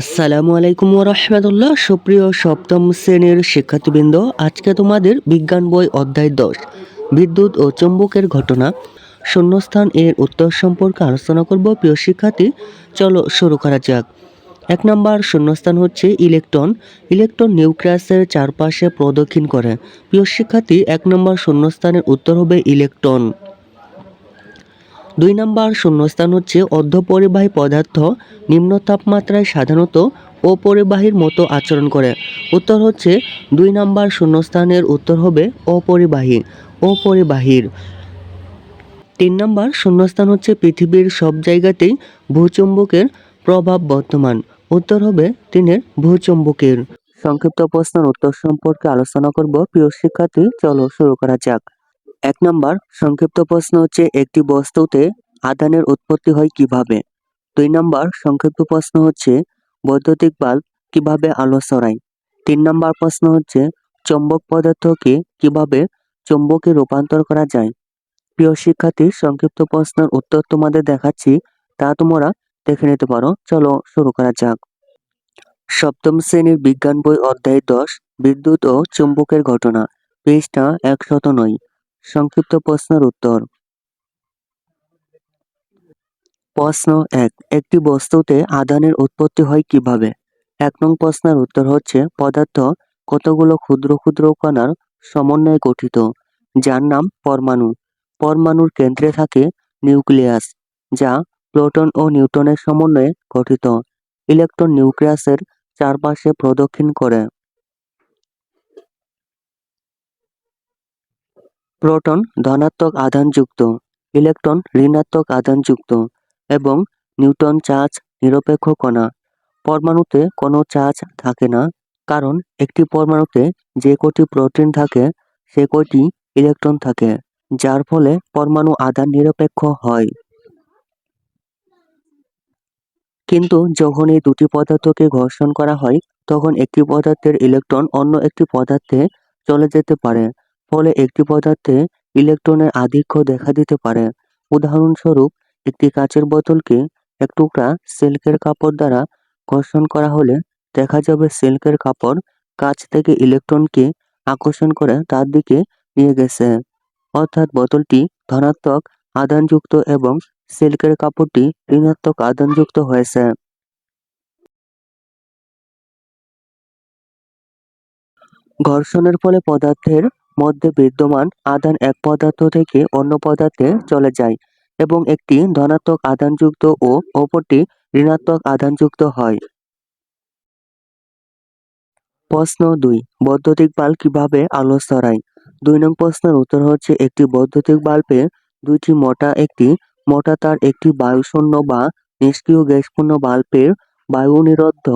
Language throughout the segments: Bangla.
আসসালামু আলাইকুম রহমতুল্লাহ। সুপ্রিয় সপ্তম শ্রেণির শিক্ষার্থীবৃন্দ, আজকে তোমাদের বিজ্ঞান বই অধ্যায় দশ, বিদ্যুৎ ও চুম্বকের ঘটনা। শূন্যস্থান এর উত্তর সম্পর্কে আলোচনা করব। প্রিয় শিক্ষার্থী, চলো শুরু করা যাক। এক নম্বর শূন্যস্থান হচ্ছে ইলেকট্রন। ইলেকট্রন নিউক্লিয়াসের চারপাশে প্রদক্ষিণ করে। প্রিয় শিক্ষার্থী, এক নম্বর শূন্যস্থানের উত্তর হবে ইলেকট্রন। দুই নম্বর শূন্যস্থান হচ্ছে অর্ধপরিবাহী পদার্থ, নিম্ন তাপমাত্রায় সাধারণত অপরিবাহীর মতো আচরণ করে। উত্তর হচ্ছে দুই নম্বর শূন্যস্থানের উত্তর হবে অপরিবাহী, অপরিবাহীর। তিন নম্বর শূন্যস্থান হচ্ছে পৃথিবীর সব জায়গাতেই ভূচুম্বকের প্রভাব বর্তমান। উত্তর হবে তিনের ভূচুম্বকের। সংক্ষিপ্ত প্রশ্নের উত্তর সম্পর্কে আলোচনা করব। প্রিয় শিক্ষার্থী, চলো শুরু করা যাক। এক নম্বর, সংক্ষিপ্ত প্রশ্ন হচ্ছে, একটি বস্তুতে আধানের উৎপত্তি হয় কীভাবে? দুই নম্বর, সংক্ষিপ্ত প্রশ্ন হচ্ছে, বৈদ্যুতিক বাল্ব কীভাবে আলো ছড়ায়? তিন নম্বর প্রশ্ন হচ্ছে, চৌম্বক পদার্থকে কীভাবে চুম্বকে রূপান্তর করা যায়? প্রিয় শিক্ষার্থী, সংক্ষিপ্ত প্রশ্নের উত্তর তোমাদের দেখাচ্ছি, তা তোমরা দেখে নিতে পারো। চলো শুরু করা যাক। সপ্তম শ্রেণির বিজ্ঞান বই অধ্যায় দশ, বিদ্যুৎ ও চুম্বকের ঘটনা, পৃষ্ঠা একশত নয়। সংক্ষিপ্ত প্রশ্নের উত্তর। প্রশ্ন এক, একটি বস্তুতে আধানের উৎপত্তি হয় কীভাবে? এক নং প্রশ্নের উত্তর হচ্ছে, পদার্থ কতগুলো ক্ষুদ্র ক্ষুদ্র কণার সমন্বয়ে গঠিত, যার নাম পরমাণু। পরমাণুর কেন্দ্রে থাকে নিউক্লিয়াস, যা প্রোটন ও নিউটনের সমন্বয়ে গঠিত। ইলেকট্রন নিউক্লিয়াসের চারপাশে প্রদক্ষিণ করে। প্রোটন ধনাত্মক আধানযুক্ত, ইলেকট্রন ঋণাত্মক আধানযুক্ত এবং নিউটন চার্জ নিরপেক্ষ কণা। পরমাণুতে কোনো চার্জ থাকে না, কারণ একটি পরমাণুতে যে কটি প্রোটিন থাকে, সে কটি ইলেকট্রন থাকে, যার ফলে পরমাণু আধান নিরপেক্ষ হয়। কিন্তু যখন এই দুটি পদার্থকে ঘর্ষণ করা হয়, তখন একটি পদার্থের ইলেকট্রন অন্য একটি পদার্থে চলে যেতে পারে। ফলে একটি পদার্থে ইলেকট্রনের আধিক্য দেখা দিতে পারে। উদাহরণস্বরূপ, একটি কাচের বোতলকে এক টুকরা সিল্কের কাপড় দ্বারা ঘর্ষণ করা হলে দেখা যাবে সিল্কের কাপড় কাচ থেকে ইলেকট্রনকে আকর্ষণ করে তার দিকে নিয়ে গেছে। অর্থাৎ বোতলটি ধনাত্মক, আধানযুক্ত এবং সিল্কের কাপড়টি ঋণাত্মক, আধানযুক্ত হয়েছে। ঘর্ষণের ফলে পদার্থের মধ্যে বিদ্যমান আধান এক পদার্থ থেকে অন্য পদার্থে চলে যায় এবং একটি ধনাত্মক আধানযুক্ত ও অপরটি ঋণাত্মক আধানযুক্ত হয়। প্রশ্ন দুই, বৈদ্যুতিক বাল্ব কীভাবে আলো ছড়ায়? দুই নং প্রশ্নের উত্তর হচ্ছে, একটি বৈদ্যুতিক বাল্বে দুইটি মোটা, একটি মোটা তার একটি বায়ুশূন্য বা নিষ্ক্রিয় গ্যাসপূর্ণ বাল্বের বায়ু নিরোধ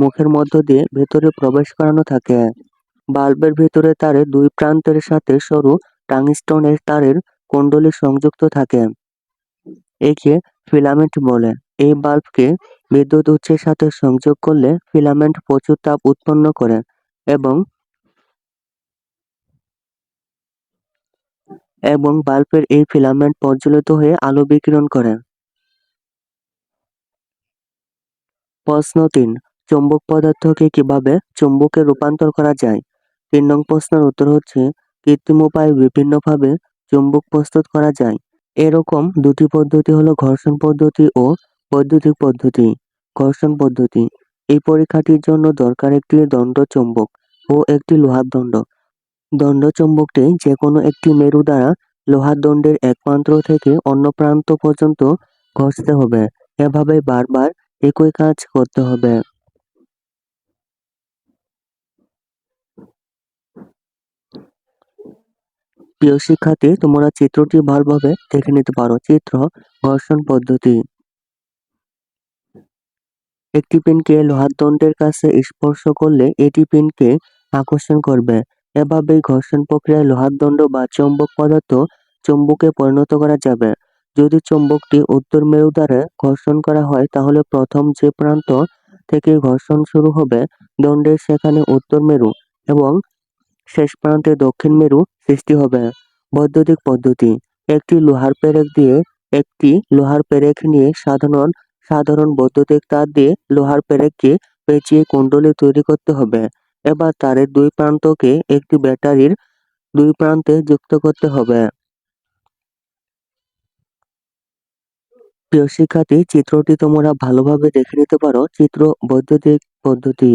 মুখের মধ্য দিয়ে ভেতরে প্রবেশ করানো থাকে। বাল্বের ভেতরে তারে দুই প্রান্তের সাথে সরু টাংস্টনের তারের কুণ্ডলী সংযুক্ত থাকে। একে ফিলামেন্ট বলে। এই বাল্বকে বিদ্যুৎ উৎসের সাথে সংযোগ করলে ফিলামেন্ট প্রচুর তাপ উৎপন্ন করে এবং এবং বাল্বের এই ফিলামেন্ট প্রজ্বলিত হয়ে আলো বিকিরণ করে। প্রশ্ন তিন, চুম্বক পদার্থকে কীভাবে চুম্বকে রূপান্তর করা যায়? তিন নং প্রশ্নের উত্তর হচ্ছে, কৃত্রিম উপায়ে বিভিন্নভাবে চুম্বক প্রস্তুত করা যায়। এরকম দুটি পদ্ধতি হলো ঘর্ষণ পদ্ধতি ও বৈদ্যুতিক পদ্ধতি। ঘর্ষণ পদ্ধতি, এই পরীক্ষাটির জন্য দরকার একটি দণ্ড চুম্বক ও একটি লোহার দণ্ড। দণ্ড চুম্বকটি যে কোনো একটি মেরু দ্বারা লোহার দণ্ডের এক প্রান্ত থেকে অন্য প্রান্ত পর্যন্ত ঘষতে হবে। এভাবে বারবার একই কাজ করতে হবে। প্রিয় শিক্ষার্থী, তোমরা চিত্রটি ভালোভাবে দেখে নিতে পারো। চিত্র ঘর্ষণ পদ্ধতি। একটি পিনকে লোহার দণ্ডের কাছে স্পর্শ করলে এটি পিনকে আকর্ষণ করবে। এভাবেই ঘর্ষণ প্রক্রিয়ায় লোহার দণ্ড বা চৌম্বক পদার্থ চুম্বকে পরিণত করা যাবে। যদি চুম্বকটি উত্তর মেরু দ্বারা ঘর্ষণ করা হয়, তাহলে প্রথম যে প্রান্ত থেকে ঘর্ষণ শুরু হবে, দণ্ডের সেখানে উত্তর মেরু এবং শেষ প্রান্তে দক্ষিণ মেরু সৃষ্টি হবে। বৈদ্যুতিক পদ্ধতি, একটি লোহার পেরেক দিয়ে একটি লোহার পেরেক নিয়ে সাধারণ সাধারণ বৈদ্যুতিক তার দিয়ে লোহার পেরেককে পেঁচিয়ে কুণ্ডলী তৈরি করতে হবে। এবার তারের দুই প্রান্তকে একটি ব্যাটারির দুই প্রান্তে যুক্ত করতে হবে। প্রিয় শিক্ষার্থী, চিত্রটি তোমরা ভালোভাবে দেখে নিতে পারো। চিত্র বৈদ্যুতিক পদ্ধতি।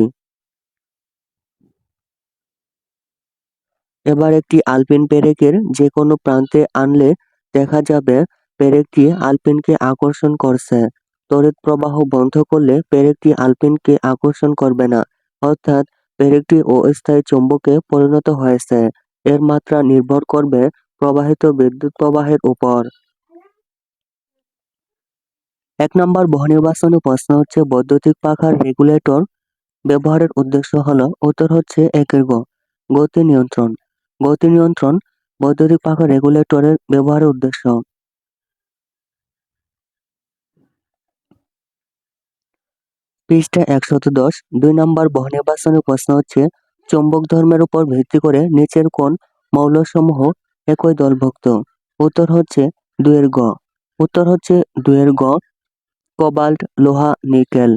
এবার একটি আলপিন পেরেকের যে কোনো প্রান্তে আনলে দেখা যাবে পেরেকটি আলপিনকে আকর্ষণ করছে। তড়িৎ প্রবাহ বন্ধ করলে পেরেকটি আলপিনকে আকর্ষণ করবে না। অর্থাৎ পেরেকটি অস্থায়ী চুম্বকে পরিণত হয়েছে। এর মাত্রা নির্ভর করবে প্রবাহিত বিদ্যুৎ প্রবাহের উপর। এক নম্বর বহুনির্বাচনী প্রশ্ন হচ্ছে, বৈদ্যুতিক পাখার রেগুলেটর ব্যবহারের উদ্দেশ্য হলো, উত্তর হচ্ছে, একের গতি নিয়ন্ত্রণ। গতি নিয়ন্ত্রণ, বৈদ্যুতিক পাখা রেগুলেটরের ব্যবহারের উদ্দেশ্য। পৃষ্ঠা একশত দশ, দুই নম্বর বহুনির্বাচনী প্রশ্ন হচ্ছে, চৌম্বক ধর্মের উপর ভিত্তি করে নিচের কোন মৌলসমূহ একই দলভুক্ত। উত্তর হচ্ছে দুয়ের গ। উত্তর হচ্ছে দুয়ের গ, কোবাল্ট, লোহা, নিকেল।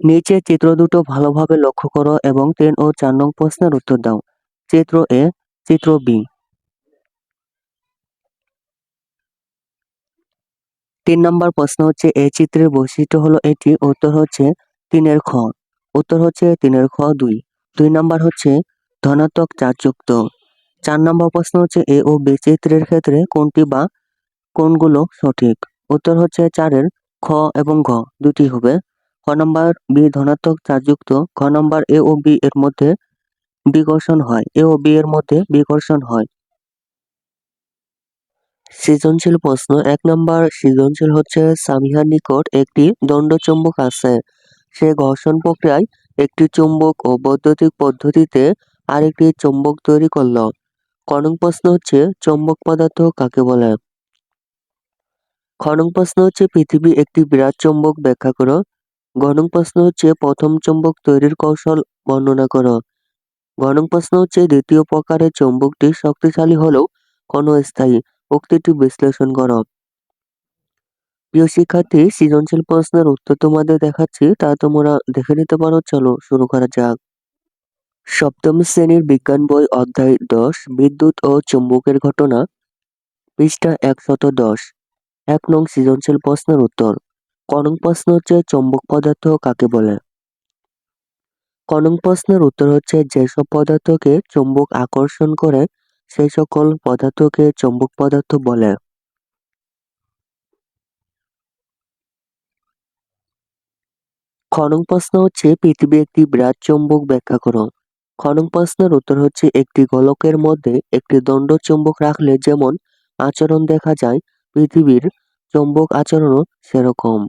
নিচে চিত্র দুটো ভালোভাবে লক্ষ্য করো এবং তিন ও চার নং প্রশ্নের উত্তর দাও। চিত্র এ, চিত্র বি। তিন নম্বর প্রশ্ন হচ্ছে এই চিত্রের বৈশিষ্ট্য হলো এটি। উত্তর হচ্ছে তিনের খ। উত্তর হচ্ছে তিনের খ দুই। দুই নম্বর হচ্ছে ধনাত্মক চারযুক্ত। চার নম্বর প্রশ্ন হচ্ছে, এ ও বি চিত্রের ক্ষেত্রে কোনটি বা কোনগুলো সঠিক? উত্তর হচ্ছে চারের খ এবং ঘ। দুটি হবে। খ নম্বর বি ধনাত্মক চার্জযুক্ত, খ নম্বর এ ও বি এর মধ্যে বিকর্ষণ হয়। এ ও বি এর মধ্যে বিকর্ষণ হয়। সৃজনশীল প্রশ্ন, এক নম্বর সৃজনশীল হচ্ছে সামিহার নিকট একটি দণ্ডচুম্বক আছে। সে ঘর্ষণ প্রক্রিয়ায় একটি চুম্বক ও বৈদ্যুতিক পদ্ধতিতে আরেকটি চুম্বক তৈরি করল। কনং প্রশ্ন হচ্ছে, চুম্বক পদার্থ কাকে বলে? খনং প্রশ্ন হচ্ছে পৃথিবী একটি বিরাট চুম্বক ব্যাখ্যা করো। গণং প্রশ্ন হচ্ছে, প্রথম চুম্বক তৈরির কৌশল বর্ণনা করো। গণং প্রশ্ন হচ্ছে, দ্বিতীয় প্রকারের চুম্বকটি শক্তিশালী হলেও ক্ষণস্থায়ী উক্তিটি বিশ্লেষণ করো। প্রিয় শিক্ষার্থী, সৃজনশীল প্রশ্নের উত্তর তোমাদের দেখাচ্ছি, তা তোমরা দেখে নিতে পারো, চলো শুরু করা যাক। সপ্তম শ্রেণির বিজ্ঞান বই অধ্যায় দশ, বিদ্যুৎ ও চুম্বকের ঘটনা, পৃষ্ঠা একশত দশ। এক নং সৃজনশীল প্রশ্নের উত্তর। কনং প্রশ্ন হচ্ছে চৌম্বক পদার্থ কাকে বলে? কনং প্রশ্নের উত্তর হচ্ছে যেসব পদার্থকে চুম্বক আকর্ষণ করে সেই সকল পদার্থকে চৌম্বক পদার্থ বলে। খনং প্রশ্ন হচ্ছে পৃথিবী একটি বিরাট চৌম্বক ব্যাখ্যা করো। খনং প্রশ্নের উত্তর হচ্ছে একটি গোলকের মধ্যে একটি দণ্ড চুম্বক রাখলে যেমন আচরণ দেখা যায়, পৃথিবীর চৌম্বক আচরণও সেরকম।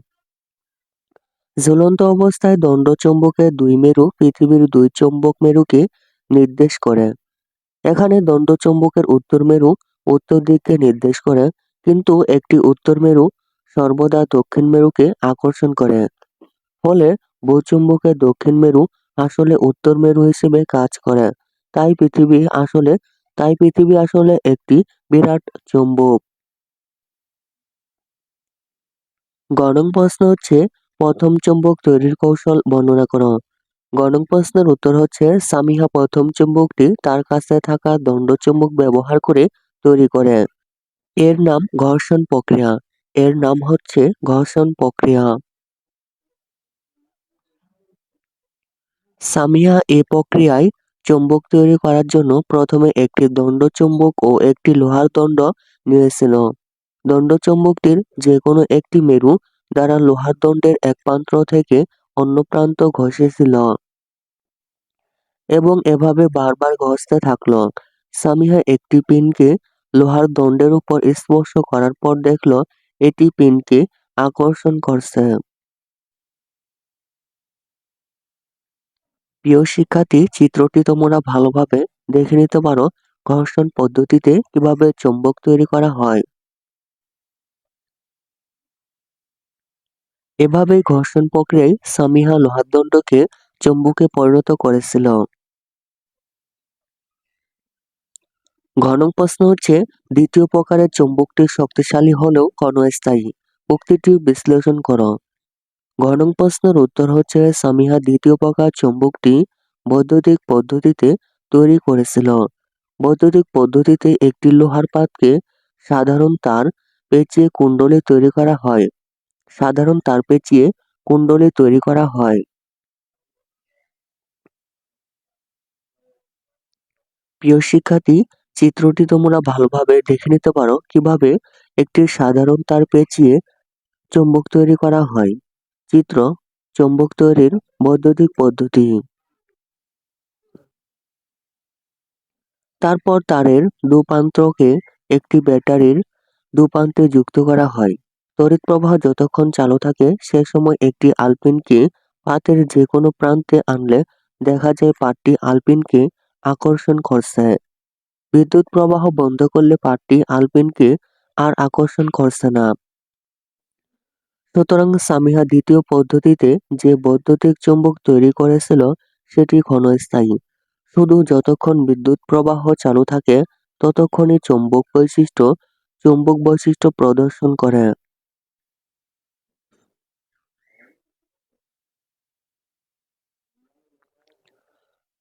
ঝুলন্ত অবস্থায় দণ্ড চৌম্বকের দুই মেরু, পৃথিবীর দুই চৌম্বক মেরুকে নির্দেশ করে। এখানে দণ্ড চৌম্বকের উত্তর মেরু উত্তর দিককে নির্দেশ করে, কিন্তু একটি উত্তর মেরু সর্বদা দক্ষিণ মেরুকে আকর্ষণ করে। ফলে ভূচুম্বকের দক্ষিণ মেরু আসলে উত্তর মেরু হিসেবে কাজ করে। তাই পৃথিবী আসলে, তাই পৃথিবী আসলে একটি বিরাট চুম্বক। গণং প্রশ্ন হচ্ছে প্রথম চুম্বক তৈরির কৌশল বর্ণনা করো। গণং প্রশ্নের উত্তর হচ্ছে সামিহা প্রথম চুম্বকটি তার কাছে থাকা দণ্ড চুম্বক ব্যবহার করে তৈরি করে। এর নাম ঘর্ষণ প্রক্রিয়া। এর নাম হচ্ছে ঘর্ষণ প্রক্রিয়া। সামিয়া এ প্রক্রিয়ায় চুম্বক তৈরি করার জন্য প্রথমে একটি দণ্ড চুম্বক ও একটি লোহার দণ্ড নিয়েছিল। দণ্ড চুম্বকটির যে কোনো একটি মেরু দ্বারা লোহার দণ্ডের এক প্রান্ত থেকে অন্য প্রান্ত ঘষেছিল এবং এভাবে বারবার ঘষতে থাকল। সামিহা একটি পিনকে লোহার দণ্ডের উপর স্পর্শ করার পর দেখল, এটি পিনকে আকর্ষণ করছে। প্রিয় শিক্ষার্থী, চিত্রটি তোমরা ভালোভাবে দেখে নিতে পারো। ঘর্ষণ পদ্ধতিতে কীভাবে চুম্বক তৈরি করা হয়? এভাবেই ঘর্ষণ প্রক্রিয়ায় সামিহা লোহার দণ্ডকে চুম্বকে পরিণত করেছিল। ঘনক প্রশ্ন হচ্ছে, দ্বিতীয় প্রকারের চুম্বকটি শক্তিশালী হলেও ক্ষণস্থায়ী উক্তিটি বিশ্লেষণ করো। ঘনক প্রশ্নের উত্তর হচ্ছে, সামিহা দ্বিতীয় প্রকার চুম্বকটি বৈদ্যুতিক পদ্ধতিতে তৈরি করেছিল। বৈদ্যুতিক পদ্ধতিতে একটি লোহার পাতকে সাধারণ তার পেঁচিয়ে কুণ্ডলী তৈরি করা হয়। সাধারণ তার পেঁচিয়ে কুণ্ডলী তৈরি করা হয়। প্রিয় শিক্ষার্থী, চিত্রটি তোমরা ভালোভাবে দেখে নিতে পারো কীভাবে একটি সাধারণ তার পেঁচিয়ে চুম্বক তৈরি করা হয়। চিত্র, চুম্বক তৈরির বৈদ্যুতিক পদ্ধতি। তারপর তারের দুপান্তকে একটি ব্যাটারির দুপান্তে যুক্ত করা হয়। তড়িৎ প্রবাহ যতক্ষণ চালু থাকে, সে সময় একটি আলপিনকে পাতের যে কোনো প্রান্তে আনলে দেখা যায় পাতটি আলপিনকে আকর্ষণ করছে। বিদ্যুৎ প্রবাহ বন্ধ করলে পাতটি আলপিনকে আর আকর্ষণ করছে না। সুতরাং সামিহা দ্বিতীয় পদ্ধতিতে যে বৈদ্যুতিক চুম্বক তৈরি করেছিল, সেটি ক্ষণস্থায়ী। শুধু যতক্ষণ বিদ্যুৎ প্রবাহ চালু থাকে, ততক্ষণই চুম্বক বৈশিষ্ট্য চুম্বক বৈশিষ্ট্য প্রদর্শন করে।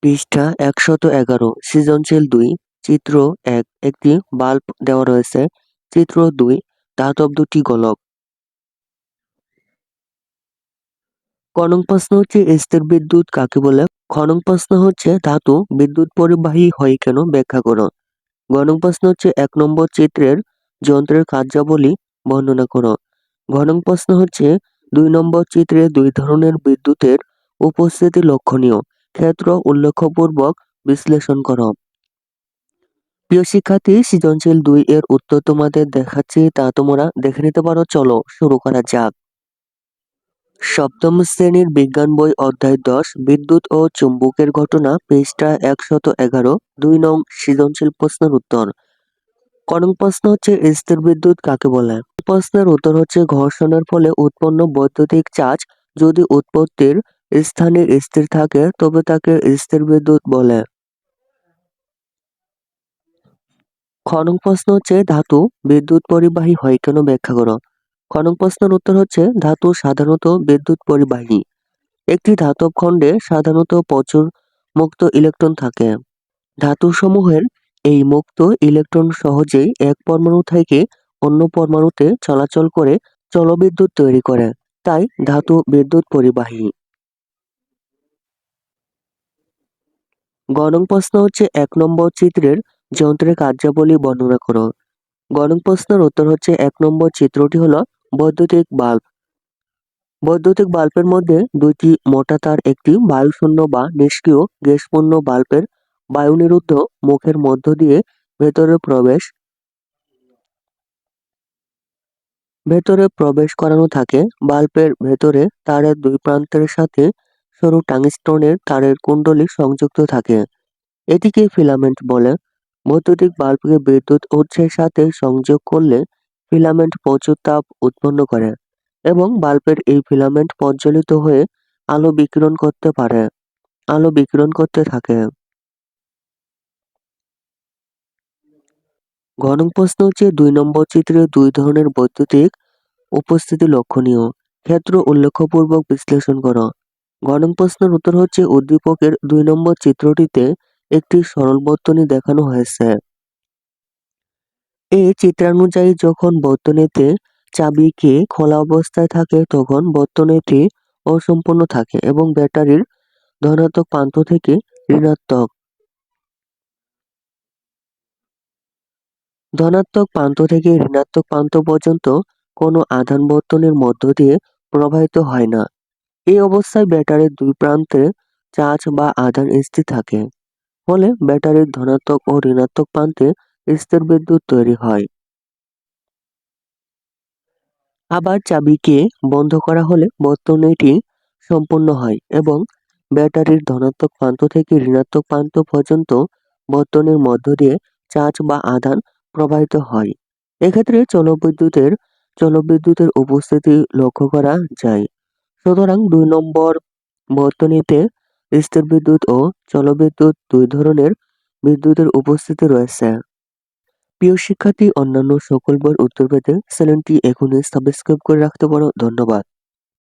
পৃষ্ঠা একশত এগারো, সৃজনশীল দুই, চিত্র এক, একটি বাল্ব দেওয়া রয়েছে, চিত্র দুই ধাতব দুটি গোলক। কনক প্রশ্ন হচ্ছে স্থির বিদ্যুৎ কাকে বলে? খনক প্রশ্ন হচ্ছে ধাতু বিদ্যুৎ পরিবাহী হয় কেন ব্যাখ্যা করো। গণক প্রশ্ন হচ্ছে এক নম্বর চিত্রের যন্ত্রের কার্যাবলী বর্ণনা করো। ঘনক প্রশ্ন হচ্ছে দুই নম্বর চিত্রে দুই ধরনের বিদ্যুতের উপস্থিতি লক্ষণীয়। ক্ষেত্র উল্লেখপূর্বক বিশ্লেষণ করো। প্রিয় শিক্ষার্থী, সৃজনশীল দুই এর উত্তর তোমাদের দেখাচ্ছি, তা তোমরা দেখে নিতে পারো। চলো শুরু করা যাক। সপ্তম শ্রেণির বিজ্ঞান বই অধ্যায় দশ, বিদ্যুৎ ও চুম্বকের ঘটনা, পৃষ্ঠা একশত এগারো, দুই নং সৃজনশীল প্রশ্নের উত্তর। কনক প্রশ্ন হচ্ছে, স্থির বিদ্যুৎ কাকে বলে? প্রশ্নের উত্তর হচ্ছে, ঘর্ষণের ফলে উৎপন্ন বৈদ্যুতিক চার্জ যদি উৎপত্তির স্থানে স্থির থাকে, তবে তাকে স্থির বিদ্যুৎ বলে। খনক প্রশ্ন হচ্ছে, ধাতু বিদ্যুৎ পরিবাহী হয় কেন? ব্যাখ্যা করো। খনক প্রশ্নের উত্তর হচ্ছে, ধাতু সাধারণত বিদ্যুৎ পরিবাহী। একটি ধাতব খণ্ডে সাধারণত প্রচুর মুক্ত ইলেকট্রন থাকে। ধাতুসমূহের এই মুক্ত ইলেকট্রন সহজেই এক পরমাণু থেকে অন্য পরমাণুতে চলাচল করে জলবিদ্যুৎ তৈরি করে। তাই ধাতু বিদ্যুৎ পরিবাহী। গণক প্রশ্ন হচ্ছে এক নম্বর চিত্রের যন্ত্রের কার্যাবলী বর্ণনা করো। গণক প্রশ্নের উত্তর হচ্ছে এক নম্বর চিত্রটি হলো বৈদ্যুতিক বাল্ব। বৈদ্যুতিক বাল্বের মধ্যে দুইটি মোটা তার, একটি বায়ুশূন্য বা নিষ্ক্রিয় গ্যাসপূর্ণ বাল্বের বায়ুনিরুদ্ধ মুখের মধ্য দিয়ে ভেতরে প্রবেশ ভেতরে প্রবেশ করানো থাকে। বাল্বের ভেতরে তারের দুই প্রান্তের সাথে সরু টাংস্টনের তারের কুণ্ডলী সংযুক্ত থাকে। এটিকে ফিলামেন্ট বলে। বৈদ্যুতিক বাল্বকে বিদ্যুৎ উৎসের সাথে সংযোগ করলে ফিলামেন্ট প্রচুর তাপ উৎপন্ন করে এবং বাল্বের এই ফিলামেন্ট প্রজ্বলিত হয়ে আলো বিকিরণ করতে পারে। আলো বিকিরণ করতে থাকে। ঘনক প্রশ্ন হচ্ছে দুই নম্বর চিত্রে দুই ধরনের বৈদ্যুতিক উপস্থিতি লক্ষণীয়। ক্ষেত্র উল্লেখপূর্বক বিশ্লেষণ করো। ঘনক প্রশ্নের উত্তর হচ্ছে উদ্দীপকের দুই নম্বর চিত্রটিতে একটি সরল বর্তনী দেখানো হয়েছে। এই চিত্রানুযায়ী যখন বর্তনীতে চাবিকে খোলা অবস্থায় থাকে, তখন বর্তনীটি অসম্পূর্ণ থাকে এবং ব্যাটারির ধনাত্মক প্রান্ত থেকে ঋণাত্মক। ধনাত্মক প্রান্ত থেকে ঋণাত্মক প্রান্ত পর্যন্ত কোনো আধান বর্তনীর মধ্য দিয়ে প্রবাহিত হয় না। এই অবস্থায় ব্যাটারির দুই প্রান্তে চার্জ বা আধান স্থির থাকে। ফলে ব্যাটারির ধনাত্মক ও ঋণাত্মক প্রান্তে স্থির বিদ্যুৎ তৈরি হয়। আবার চাবিকে বন্ধ করা হলে বর্তনীটি সম্পূর্ণ হয় এবং ব্যাটারির ধনাত্মক প্রান্ত থেকে ঋণাত্মক প্রান্ত পর্যন্ত বর্তনীর মধ্য দিয়ে চার্জ বা আধান প্রবাহিত হয়। এক্ষেত্রে চলবিদ্যুতের চলবিদ্যুতের উপস্থিতি লক্ষ্য করা যায়। সুতরাং দুই নম্বর বর্তনীতে স্থির বিদ্যুৎ ও জলবিদ্যুৎ দুই ধরনের বিদ্যুতের উপস্থিতি রয়েছে। প্রিয় শিক্ষার্থী, অন্যান্য সকল বই উত্তর পেতে চ্যানেলটি এখনই সাবস্ক্রাইব করে রাখতে পারো। ধন্যবাদ।